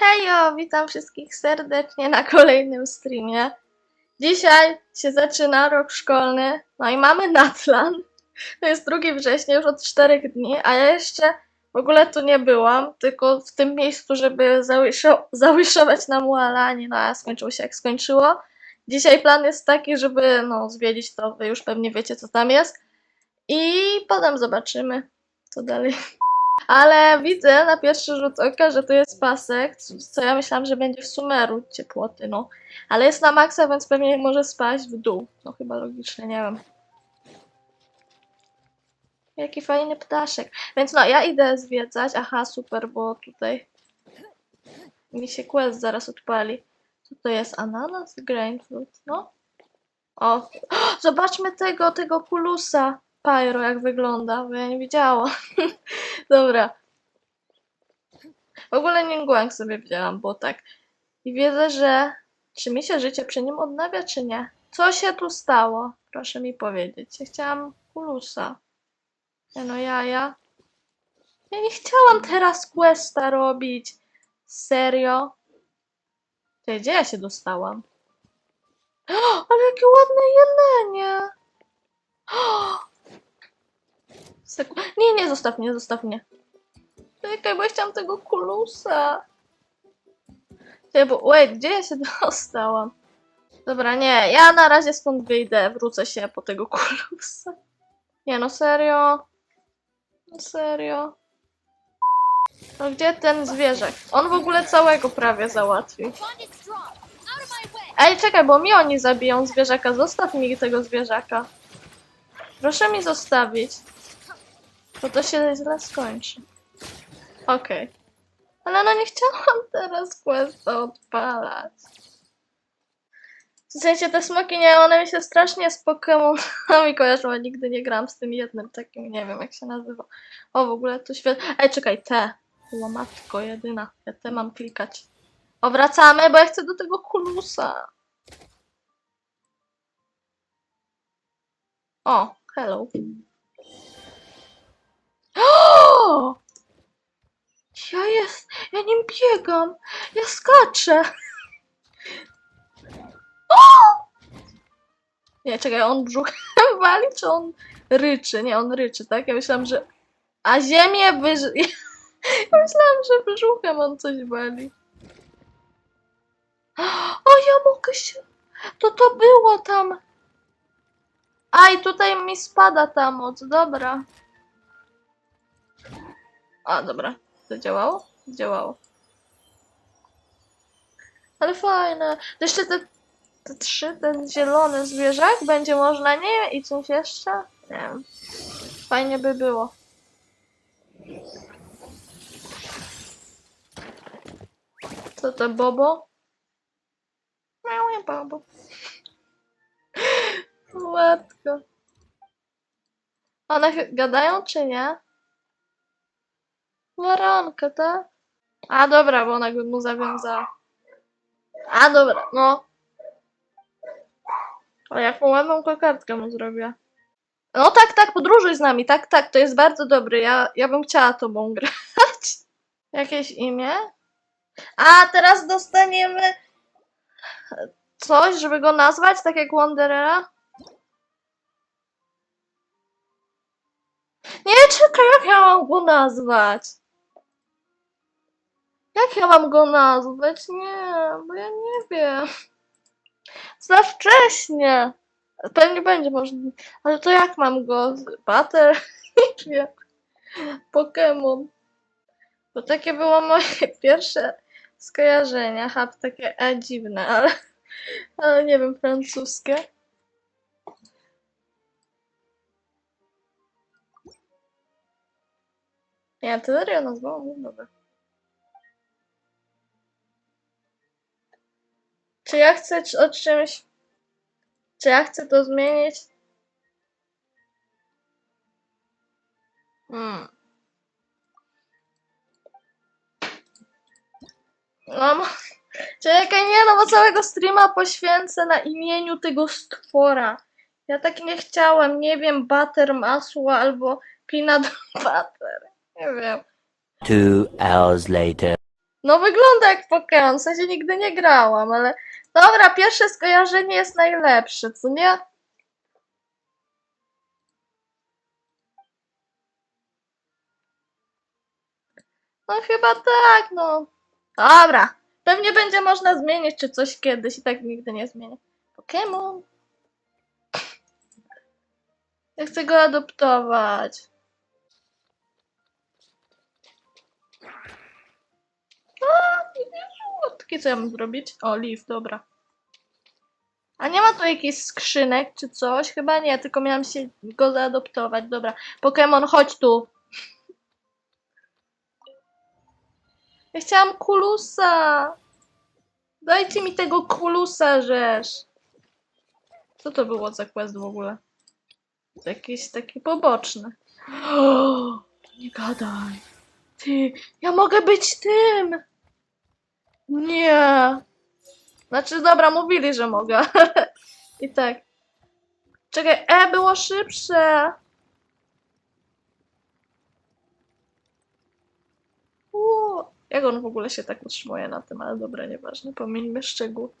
Hejo, witam wszystkich serdecznie na kolejnym streamie. Dzisiaj się zaczyna rok szkolny, no i mamy Natlan. To jest 2 września, już od 4 dni, a ja jeszcze w ogóle tu nie byłam, tylko w tym miejscu, żeby zawiszować na Mualanie, no a skończyło się jak skończyło. Dzisiaj plan jest taki, żeby no, zwiedzić to, wy już pewnie wiecie co tam jest. I potem zobaczymy, co dalej. Ale widzę na pierwszy rzut oka, że to jest pasek, co ja myślałam, że będzie w Sumeru ciepłoty, no. Ale jest na maksa, więc pewnie może spaść w dół. No chyba logicznie, nie wiem. Jaki fajny ptaszek. Więc no, ja idę zwiedzać. Aha, super, bo tutaj mi się quest zaraz odpali. Co to jest? Ananas? Grapefruit, no. O, zobaczmy tego, tego kulusa. Pyro, jak wygląda, bo ja nie widziałam. Dobra. W ogóle Ningguang sobie wzięłam, bo tak. I wiedzę, że czy mi się życie przy nim odnawia, czy nie? Co się tu stało? Proszę mi powiedzieć. Ja chciałam kulusa. Nie no, jaja. Ja nie chciałam teraz questa robić. Serio? Ty, gdzie ja się dostałam? Ale jakie ładne jelenie! Seku- Nie, nie, zostaw mnie, zostaw mnie. Czekaj, bo ja chciałam tego kulusa. Czekaj, bo, wait, gdzie ja się dostałam? Dobra, nie, ja na razie stąd wyjdę, wrócę się po tego kulusa. Nie no, serio? No serio? No gdzie ten zwierzak? On w ogóle całego prawie załatwił. Ej, czekaj, bo mi oni zabiją zwierzaka. Zostaw mi tego zwierzaka. Proszę mi zostawić. Bo to się źle skończy. Okej. Ale no nie chciałam teraz questa odpalać. W sensie te smoki, nie, one mi się strasznie z Pokemonami kojarzą, a nigdy nie gram z tym jednym takim, nie wiem jak się nazywa. O, w ogóle to świetnie. Ej, czekaj, te. Łomatko jedyna. Ja te mam klikać. O, wracamy, bo ja chcę do tego kulusa. O, hello. O! Ja jest, ja nim biegam. Ja skaczę. O! Nie, czekaj, on brzuchem wali, czy on ryczy? Nie, on ryczy, tak? Ja myślałam, że... A ziemię wyż... Ja myślałam, że brzuchem on coś wali. O, ja mogę się... To to było tam. A, i tutaj mi spada ta moc, dobra. A, dobra. To działało? Działało. Ale fajne. Jeszcze te, te trzy, ten zielony zwierzak będzie można, nie i coś jeszcze? Nie wiem. Fajnie by było. Co to, Bobo? Małe Bobo. Matko. One gadają, czy nie? Waranka, tak? A dobra, bo ona mu zawiązała. A dobra, no. A jaką ładną kokardkę mu zrobię. No tak, tak, podróżuj z nami, tak, tak, to jest bardzo dobry. Ja, ja bym chciała tobą grać. Jakieś imię? A teraz dostaniemy coś, żeby go nazwać, tak jak Wanderera? Nie, czekaj, jak ja mam go nazwać? Jak ja mam go nazwać? Nie, bo ja nie wiem. Za wcześnie. Pewnie będzie można. Ale to jak mam go? Butter? Nie. Pokémon. Bo takie było moje pierwsze skojarzenia. Hab takie e, dziwne, ale, ale nie wiem, francuskie. Nie, to serio nazwałam, no dobra. Czy ja chcę o czymś... Czy ja chcę to zmienić? Hmm. No, czekaj, nie no, bo całego streama poświęcę na imieniu tego stwora. Ja tak nie chciałem, nie wiem, butter, masło albo peanut butter. Nie wiem. Two hours later. No wygląda jak Pokémon, w sensie nigdy nie grałam, ale... Dobra, pierwsze skojarzenie jest najlepsze, co nie? No chyba tak, no. Dobra. Pewnie będzie można zmienić czy coś kiedyś i tak nigdy nie zmienię. Pokémon. Ja chcę go adoptować. Takie co ja mam zrobić? O, leaf, dobra. A nie ma tu jakichś skrzynek czy coś? Chyba nie, tylko miałam się go zaadoptować. Dobra. Pokémon, chodź tu. Ja chciałam kulusa. Dajcie mi tego kulusa, rzesz. Co to było za quest w ogóle? Jakiś taki poboczny. O, nie gadaj. Ty, ja mogę być tym. Nie. Znaczy, dobra, mówili, że mogę. I tak. Czekaj, E było szybsze. Uuu, jak on w ogóle się tak utrzymuje na tym, ale dobra, nieważne, pomijmy szczegół.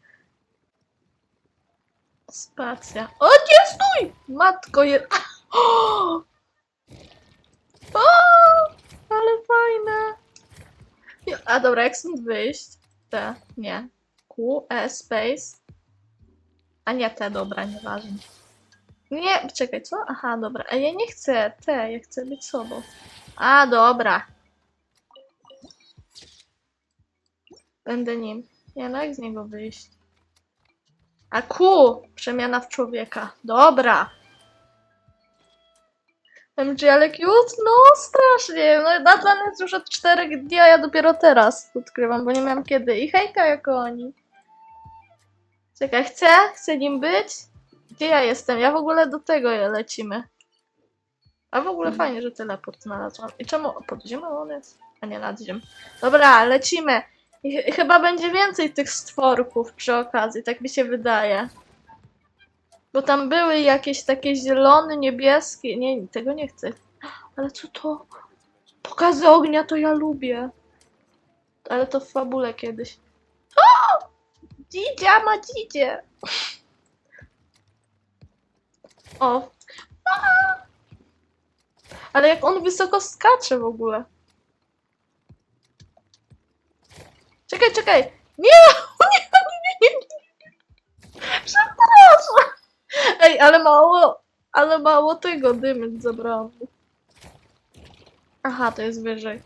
Spacja. O, nie stój! Matko je... O! O! Ale fajne. A dobra, jak stąd wyjść? T, nie. Q, E, space. A nie T, dobra, nieważne. Nie, czekaj, co? Aha, dobra. A ja nie chcę T, ja chcę być sobą. A, dobra. Będę nim. Nie, no jak z niego wyjść? A Q! Przemiana w człowieka. Dobra. MG, ale cute? No, strasznie. No, na plan jest już od czterech dni, a ja dopiero teraz odkrywam, bo nie miałam kiedy. I hejka jako oni. Czekaj, chcę? Chcę nim być? Gdzie ja jestem? Ja w ogóle do tego lecimy. A w ogóle fajnie, że teleport znalazłam. I czemu pod ziemią on jest? A nie, nad ziemią. Dobra, lecimy. I ch- chyba będzie więcej tych stworków przy okazji, tak mi się wydaje. Bo tam były jakieś takie zielone, niebieskie. Nie, tego nie chcę. Ale co to? Pokazy ognia to ja lubię. Ale to w fabule kiedyś. O! Dzidzia ma dzidzie. O. Ale jak on wysoko skacze w ogóle. Czekaj, czekaj. Nie! Nie, nie, nie, nie. Przepraszam. Ej, ale mało, ale mało tego dymy zabrałam. Aha, to jest wyżej.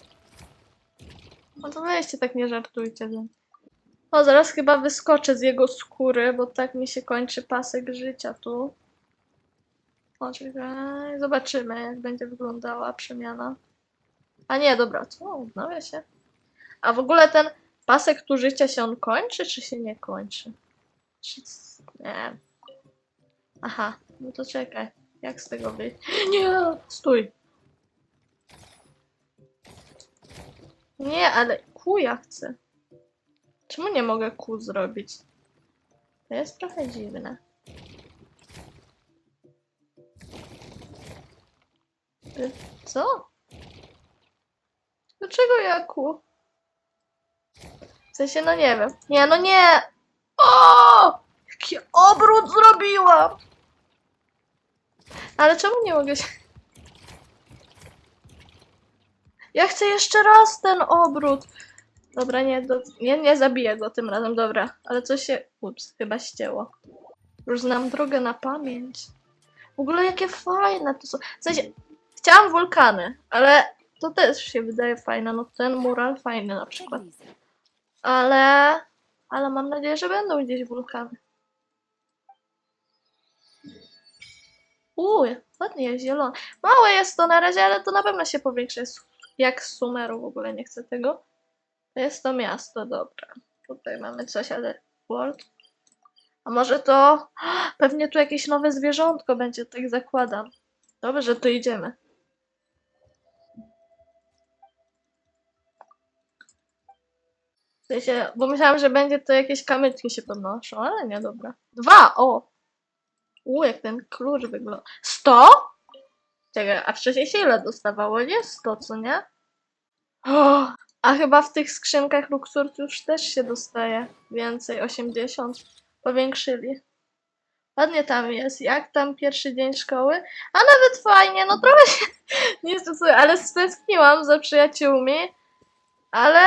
No to weźcie, tak nie żartujcie. mnie. O, zaraz chyba wyskoczę z jego skóry, bo tak mi się kończy pasek życia tu. O, czekaj, zobaczymy jak będzie wyglądała przemiana. A nie, dobra, co? Odnawia się. A w ogóle ten pasek tu życia się on kończy, czy się nie kończy? Czy... Nie. Aha, no to czekaj. Jak z tego wyjść? Nie, stój. Nie, ale Q ja chcę. Czemu nie mogę Q zrobić? To jest trochę dziwne. Y, Co? Dlaczego ja Q? W sensie, no nie wiem. Nie, no nie! O! Jaki obrót zrobiłam! Ale czemu nie mogę się... Ja chcę jeszcze raz ten obrót. Dobra, nie, do... nie, nie zabiję go tym razem, dobra. Ale coś się... Ups, chyba ścięło. Już znam drogę na pamięć. W ogóle jakie fajne to są. W sensie, chciałam wulkany, ale to też się wydaje fajne. No ten mural fajny na przykład. Ale... Ale mam nadzieję, że będą gdzieś wulkany. Uuu, ładnie jest zielone. Małe jest to na razie, ale to na pewno się powiększy. Jest Jak z Sumeru w ogóle nie chcę tego. To jest to miasto, dobra. Tutaj mamy coś, ale world. A może to... Pewnie tu jakieś nowe zwierzątko będzie, tak zakładam. Dobrze, że tu idziemy. W sensie, bo myślałam, że będzie to jakieś kamyczki się podnoszą, ale nie, dobra. Dwa, o! U, jak ten klucz wygląda. Sto? Czekaj, a wcześniej się ile dostawało? Nie sto, co nie? O, A chyba w tych skrzynkach Luxur już też się dostaje więcej, 80. Powiększyli. Ładnie tam jest. Jak tam pierwszy dzień szkoły? A nawet fajnie, no trochę się nie stosuję, ale stęskniłam za przyjaciółmi. Ale,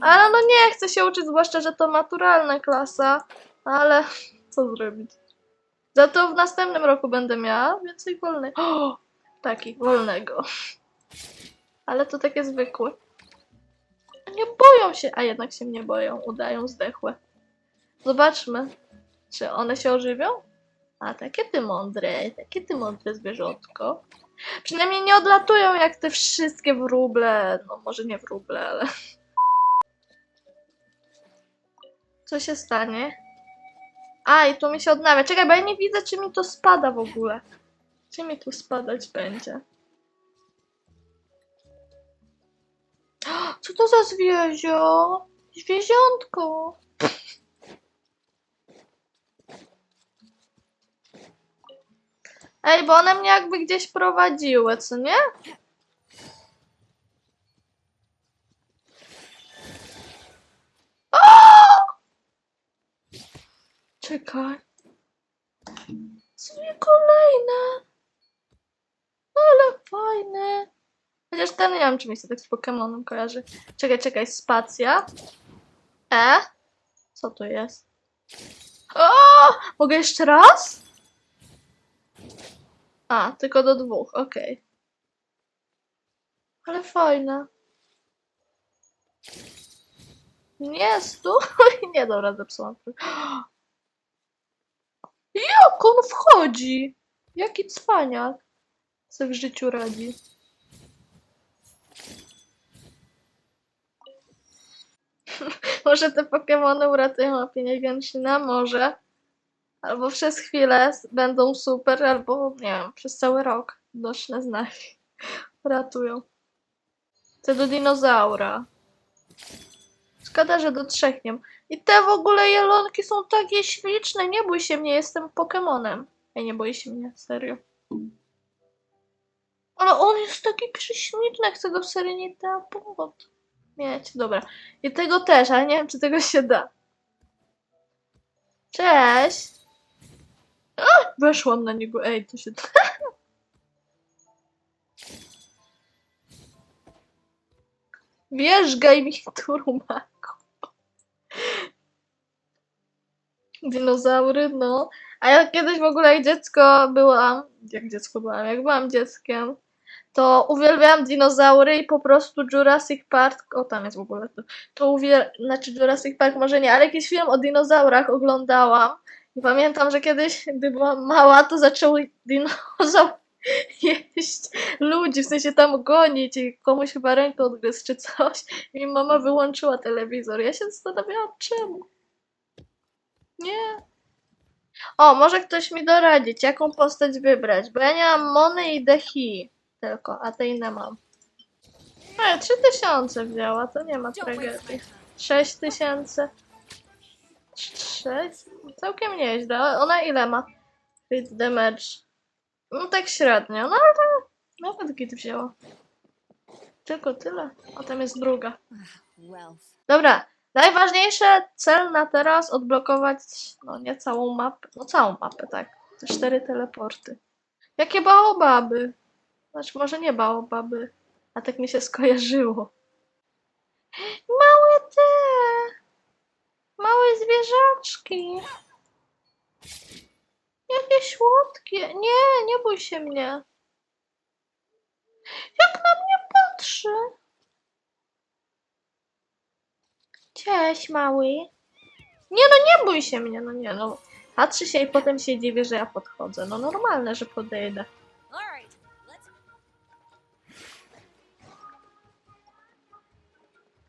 ale no nie chcę się uczyć, zwłaszcza, że to maturalna klasa. Ale co zrobić? Za to w następnym roku będę miała więcej wolnej. O, taki, wolnego. Ale to takie zwykłe. Nie boją się, a jednak się nie boją, udają zdechłe. Zobaczmy, czy one się ożywią? A takie ty mądre, takie ty mądre zwierzątko. Przynajmniej nie odlatują jak te wszystkie wróble. No może nie wróble, ale. Co się stanie? A, i tu mi się odnawia. Czekaj, bo ja nie widzę, czy mi to spada w ogóle. Czy mi tu spadać będzie? Co to za zwierzio? Zwierzątko. Ej, bo one mnie jakby gdzieś prowadziły, co nie? O! Czekaj. Dwie kolejne. Ale fajne. Chociaż ten nie wiem, czy mi się tak z Pokemonem kojarzy. Czekaj, czekaj, spacja. E? Co to jest? O! Mogę jeszcze raz? A, tylko do dwóch, okej. Ale fajne. Nie, stu? Nie, dobra, zepsułam. Jak on wchodzi? Jaki cwaniak. Co w życiu radzi. może te Pokemony uratują opinię Genshin'a? Może. Albo przez chwilę będą super, albo nie wiem, przez cały rok doszne znaki ratują. Te do dinozaura. Szkoda, że do trzech nie ma. I te w ogóle jelonki są takie śliczne. Nie bój się mnie, jestem Pokemonem. Ej, nie boi się mnie, serio. Ale on jest taki prześliczny, chcę go w Serenita pod mieć. Dobra. I tego też, ale nie wiem, czy tego się da. Cześć! A, weszłam na niego, ej, to się... Wierzgaj mi tu, Dinozaury, no. A ja kiedyś w ogóle jak dziecko byłam, jak dziecko byłam, jak byłam dzieckiem, to uwielbiałam dinozaury i po prostu Jurassic Park, o tam jest w ogóle to, to uwiel... znaczy Jurassic Park może nie, ale jakiś film o dinozaurach oglądałam i pamiętam, że kiedyś, gdy byłam mała, to zaczęły dinozaury jeść ludzi, w sensie tam gonić i komuś chyba rękę odgryzł czy coś i mama wyłączyła telewizor. Ja się zastanawiałam, czemu. Nie. O, może ktoś mi doradzić, jaką postać wybrać, bo ja nie mam Mony i Dehi tylko, a te inne mam. E, 3000 wzięła, to nie ma tragedii. time. 6000. 6? Całkiem nieźle. Ona ile ma? Crit damage. No tak średnio, no ale nawet git wzięła. Tylko tyle. A tam jest druga. Wealth. Dobra, najważniejszy cel na teraz odblokować, no nie całą mapę, no całą mapę, tak. Te cztery teleporty. Jakie baobaby? Znaczy może nie baobaby, a tak mi się skojarzyło. Małe te! Małe zwierzaczki! Jakie słodkie! Nie, nie bój się mnie! Jak na mnie patrzy! Cześć, mały. Nie no, nie bój się mnie, no nie no. Patrzy się i potem się dziwi, że ja podchodzę. No normalne, że podejdę.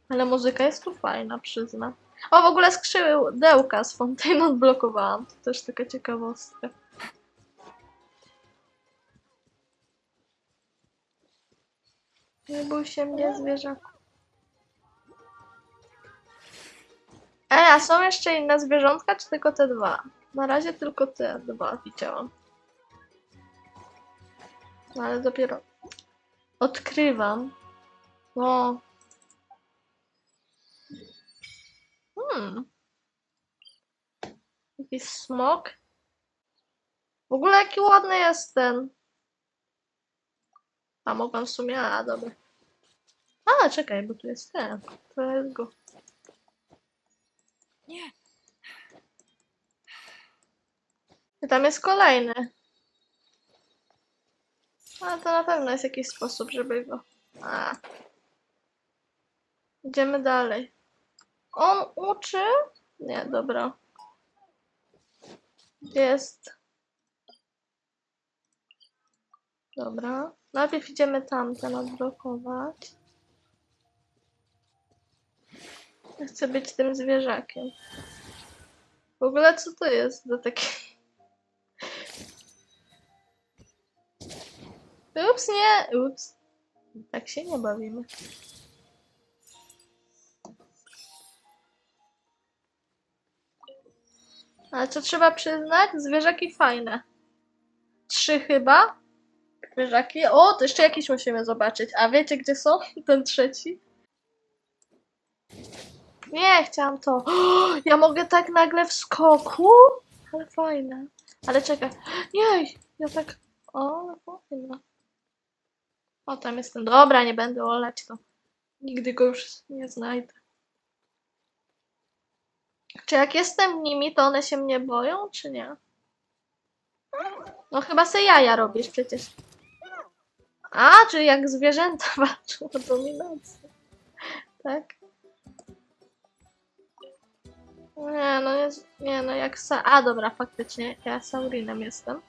Ale muzyka jest tu fajna, przyznam. O, w ogóle skrzydełka z Fontaine odblokowałam. To też taka ciekawostka. Nie bój się mnie, zwierzaku. Ej, a są jeszcze inne zwierzątka, czy tylko te dwa? Na razie tylko te dwa widziałam. No ale dopiero odkrywam. No, Hmm. Jakiś smok. W ogóle jaki ładny jest ten. A mogłam w sumie, a dobra. A, czekaj, bo tu jest ten. To jest go. Nie. Tam jest kolejny. Ale to na pewno jest jakiś sposób, żeby go. A. Idziemy dalej. On uczy? Nie, dobra. Jest. Dobra. Najpierw idziemy tamten odblokować. Chcę być tym zwierzakiem. W ogóle co to jest za takie... Ups, nie! Ups. Tak się nie bawimy. Ale co trzeba przyznać? Zwierzaki fajne. Trzy chyba. Zwierzaki. O, to jeszcze jakieś musimy zobaczyć. A wiecie, gdzie są? Ten trzeci? Nie, chciałam to. Ja mogę tak nagle w skoku? Ale fajne. Ale czekaj. Nie, ja tak. O, fajne. O, tam jest ten. Dobra, nie będę olać to. Nigdy go już nie znajdę. Czy jak jestem nimi, to one się mnie boją, czy nie? No chyba se jaja robisz przecież. A, czy jak zwierzęta walczą o dominację. Tak? Nie, no jest, nie, no jak sa... A, dobra, faktycznie, ja Saurinem jestem.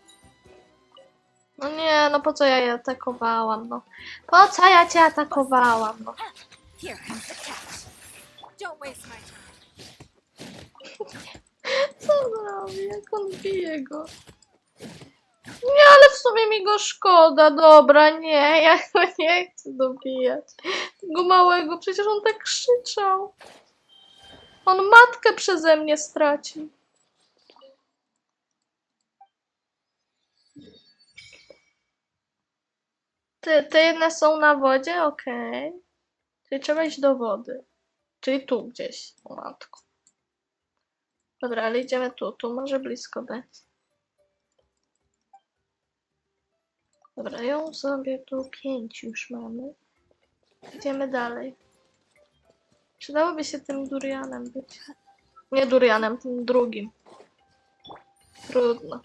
No nie, no po co ja je atakowałam, no. Po co ja cię atakowałam, no. Co robi? Jak on bije go? Nie, ale w sumie mi go szkoda. Dobra, nie, ja go nie chcę dobijać. Tego małego, przecież on tak krzyczał. On matkę przeze mnie straci. Te, te jedne są na wodzie? Okej. Czyli trzeba iść do wody. Czyli tu gdzieś. O matko. Dobra, ale idziemy tu. Tu może blisko być. Dobra, ją sobie tu pięć już mamy. Idziemy dalej. Przydałoby się tym durianem być. Nie durianem, tym drugim. Trudno.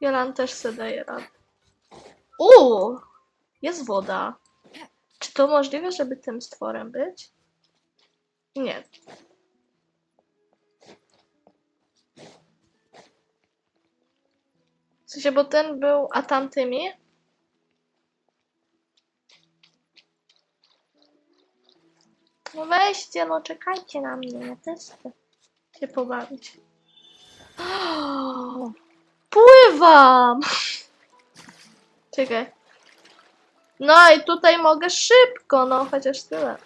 Jolan też se daje radę. Uuu! Jest woda. Czy to możliwe, żeby tym stworem być? Nie. W sensie, bo ten był, a tamtymi? No weźcie, no czekajcie na mnie, ja też chcę się pobawić. Pływam! Czekaj. No i tutaj mogę szybko, no chociaż tyle.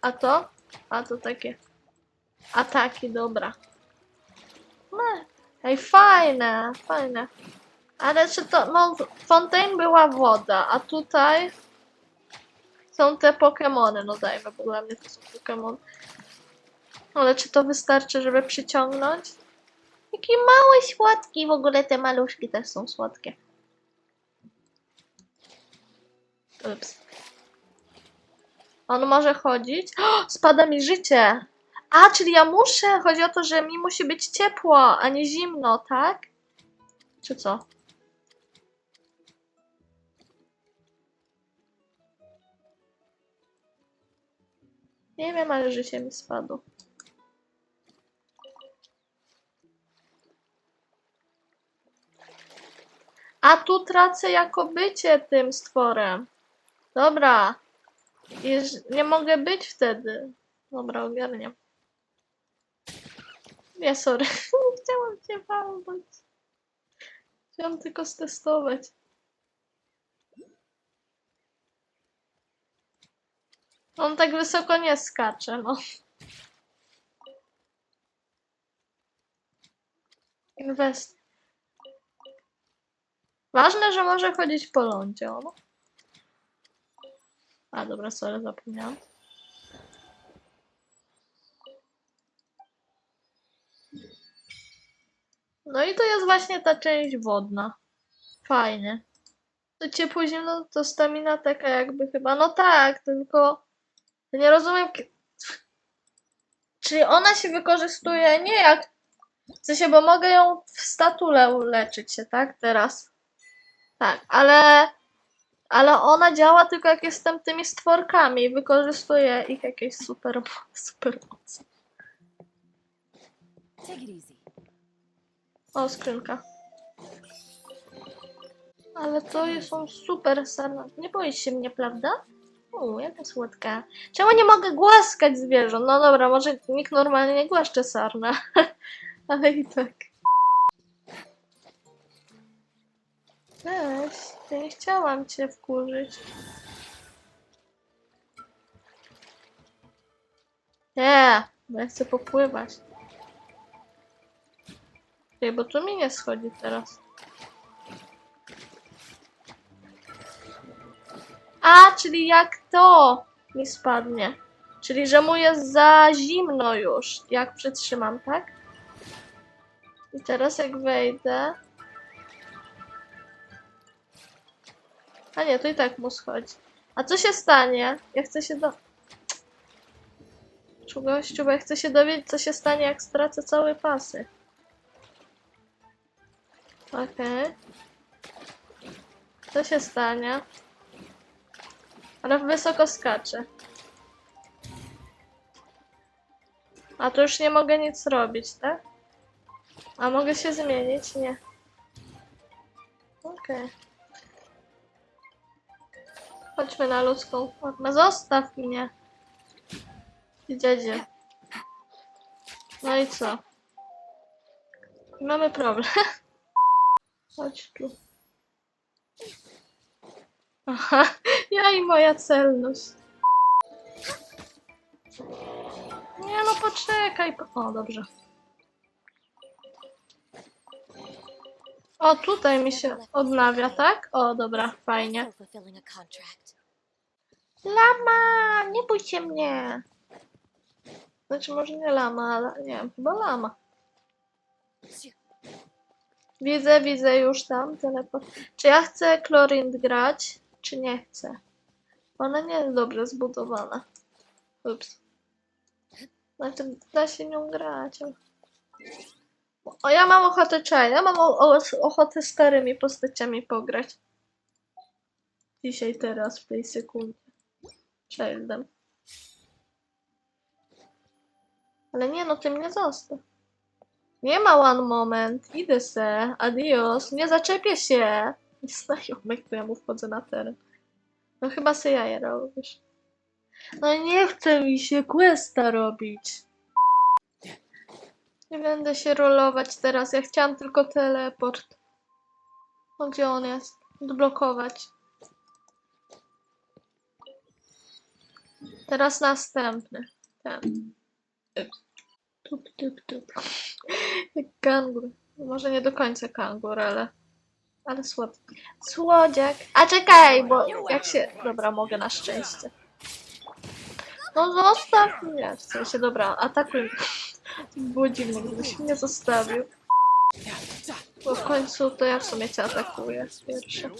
A to? A to takie ataki, dobra. No, ej, fajne, fajne. Ale czy to, no, Fontaine była woda, a tutaj są te Pokemony, no dajmy, bo dla mnie to są Pokemon. Ale czy to wystarczy, żeby przyciągnąć? Jaki mały, słodki, w ogóle te maluszki też są słodkie. Ups. On może chodzić. O, spada mi życie. A, czyli ja muszę. Chodzi o to, że mi musi być ciepło, a nie zimno, tak? Czy co? Nie wiem, ale życie mi spadło. A tu tracę jako bycie tym stworem. Dobra. Jeż- nie mogę być wtedy. Dobra, ogarniam. Nie, sorry. Chciałam cię walnąć. Chciałam tylko stestować. On tak wysoko nie skacze, no. Inwest. Ważne, że może chodzić po lądzie, no. A, dobra, sorry, zapomniałam. No i to jest właśnie ta część wodna. Fajnie. To ciepło zimno to stamina taka jakby chyba. No tak, tylko nie rozumiem. ki- Czyli ona się wykorzystuje nie jak. W sensie, bo mogę ją w statule leczyć się, tak? Teraz. Tak, ale. Ale ona działa tylko jak jestem tymi stworkami wykorzystuje ich jakieś super, super mocy. O, skrzynka. Ale to jest- są super sarna. Nie boisz się mnie, prawda? U, jaka słodka. Czemu nie mogę głaskać zwierząt? No dobra, może nikt normalnie nie głaszcze sarna. Ale i tak. Weź, ja nie chciałam cię wkurzyć. Nie, bo ja chcę popływać. Ej, bo tu mi nie schodzi teraz. A, czyli jak to mi spadnie. Czyli, że mu jest za zimno już, jak przytrzymam, tak? I teraz jak wejdę... A nie, to i tak mu schodzi. A co się stanie? Ja chcę się do... Gościu, bo ja chcę się dowiedzieć, co się stanie, jak stracę całe pasy. Okej. Co się stanie? Ale wysoko skacze. A to już nie mogę nic robić, tak? A mogę się zmienić? Nie. Okej. Chodźmy na ludzką formę. Zostaw mnie. Dziedzie. No i co? Mamy problem. Chodź tu. Aha, ja i moja celność. Nie no, poczekaj. po- O, dobrze. O, tutaj mi się odnawia, tak? O, dobra, fajnie. Lama! Nie bójcie mnie! Znaczy, może nie lama, ale nie wiem, chyba lama. Widzę, widzę już tam teleport. Czy ja chcę Chlorind grać, czy nie chcę? Ona nie jest dobrze zbudowana. Ups. Znaczy, da się nią grać. O, ja mam ochotę czaj. Ja mam ochotę starymi postaciami pograć. Dzisiaj, teraz, w tej sekundzie. Childem. Ale nie, no ty mnie zostaw. Nie ma one moment. Idę se. Adios. Nie zaczepię się. Znajomych, to ja mu wchodzę na teren. No chyba se jaja robisz. No nie chce mi się questa robić. Nie będę się rolować teraz. Ja chciałam tylko teleport. No gdzie on jest? Odblokować. Teraz następny. Ten. Tup, tup, tup. Kangur. Może nie do końca kangur, ale... Ale słodki. Słodziak. A czekaj, bo jak się... Dobra, mogę na szczęście. No zostaw mnie. W sensie, dobra, atakuj. Było dziwne, gdybyś mnie zostawił. Bo w końcu to ja w sumie cię atakuję pierwszy.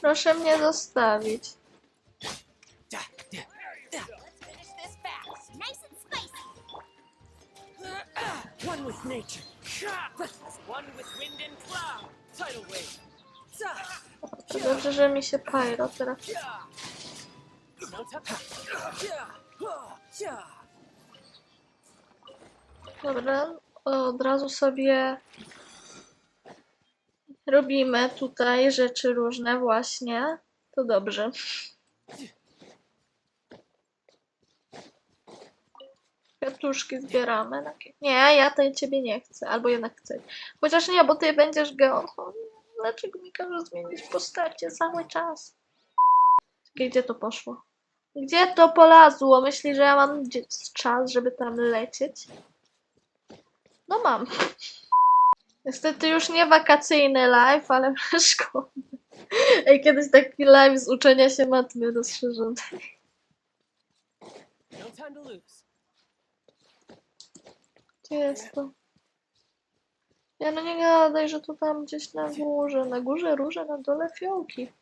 Proszę mnie zostawić. Finish this fast. Nice and spicy. One with nature. One with wind and cloud. Tidal wave. To dobrze, że mi się pyro teraz. Dobra, od razu sobie robimy tutaj rzeczy różne właśnie. To dobrze. Kwiatuszki zbieramy. na ki- Nie, ja tej ciebie nie chcę. Albo jednak chcę. Chociaż nie, bo ty będziesz geon. O, Dlaczego mi każe zmienić postacie cały czas? Gdzie to poszło? Gdzie to polazło? Myśli, że ja mam czas, żeby tam lecieć? No mam. Niestety już nie wakacyjny live, ale szkoda. Ej, kiedyś taki live z uczenia się matmy rozszerzony. No time to lose. Gdzie jest to? Ja no nie gadaj, że to tam gdzieś na górze. Na górze róże, na dole fiołki.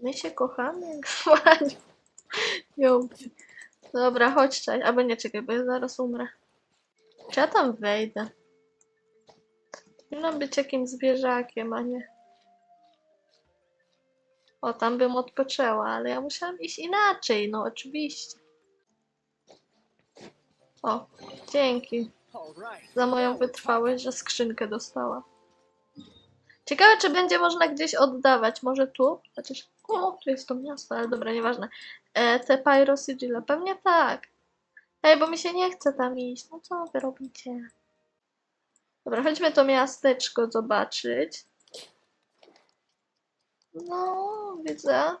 My się kochamy jak. Fiołki. Dobra, chodź czaj. Albo nie czekaj, bo ja zaraz umrę. Czy ja tam wejdę? Powinnam być jakimś zwierzakiem, a nie... O, tam bym odpoczęła, ale ja musiałam iść inaczej, no oczywiście. O, dzięki. Za moją wytrwałość, że skrzynkę dostała. Ciekawe, czy będzie można gdzieś oddawać. Może tu? Chociaż, o, tu jest to miasto, ale dobra, nieważne. E, te Pyro Sigille, pewnie tak. Ej, bo mi się nie chce tam iść. No co wy robicie? Dobra, chodźmy to miasteczko zobaczyć. No, widzę,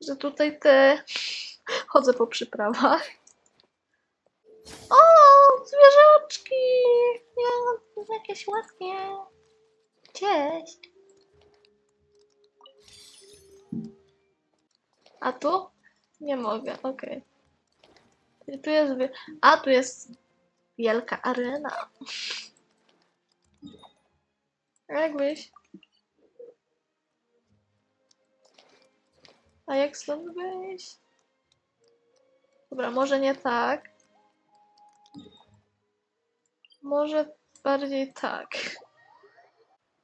że tutaj te... Chodzę po przyprawach. O, zwierzaczki! Ja, jakieś ładnie. Cześć. A tu? Nie mogę, okej. I Tu jest... A, tu jest wielka arena. Jakbyś. A jak stąd wyjść? Dobra, może nie tak. Może bardziej tak.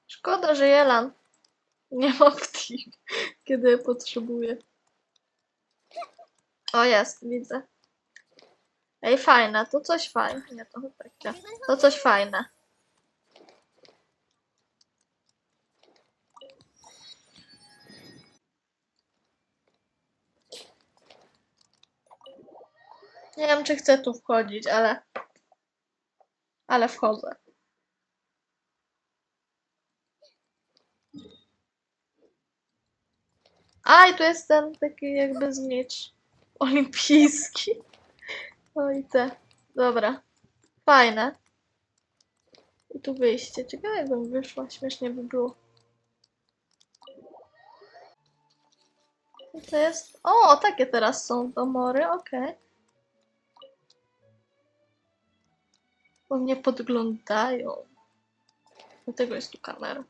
Szkoda, że Jelan nie ma w team, kiedy je potrzebuję. O, jest, widzę. Ej, fajne, to coś fajne. Nie, to chyba? To coś fajne. Nie wiem, czy chcę tu wchodzić, ale... Ale wchodzę. A, i tu jest ten taki jakby znicz olimpijski. O i te. Dobra. Fajne. I tu wyjście. Ciekawe jakbym wyszła. Śmiesznie by było. I to jest... O, takie teraz są domory. Okej. Bo mnie podglądają. Dlatego jest tu kamera.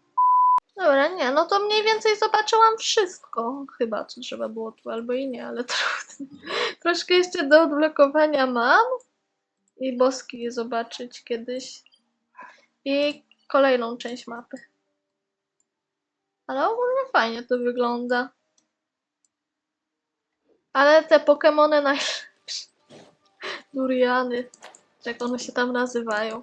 Dobra, nie, no to mniej więcej zobaczyłam wszystko. Chyba, co trzeba było tu, albo i nie, ale trudno. Troszkę jeszcze do odblokowania mam. I boski zobaczyć kiedyś. I kolejną część mapy. Ale ogólnie fajnie to wygląda. Ale te Pokemony najlepsze. Duriany. Jak one się tam nazywają.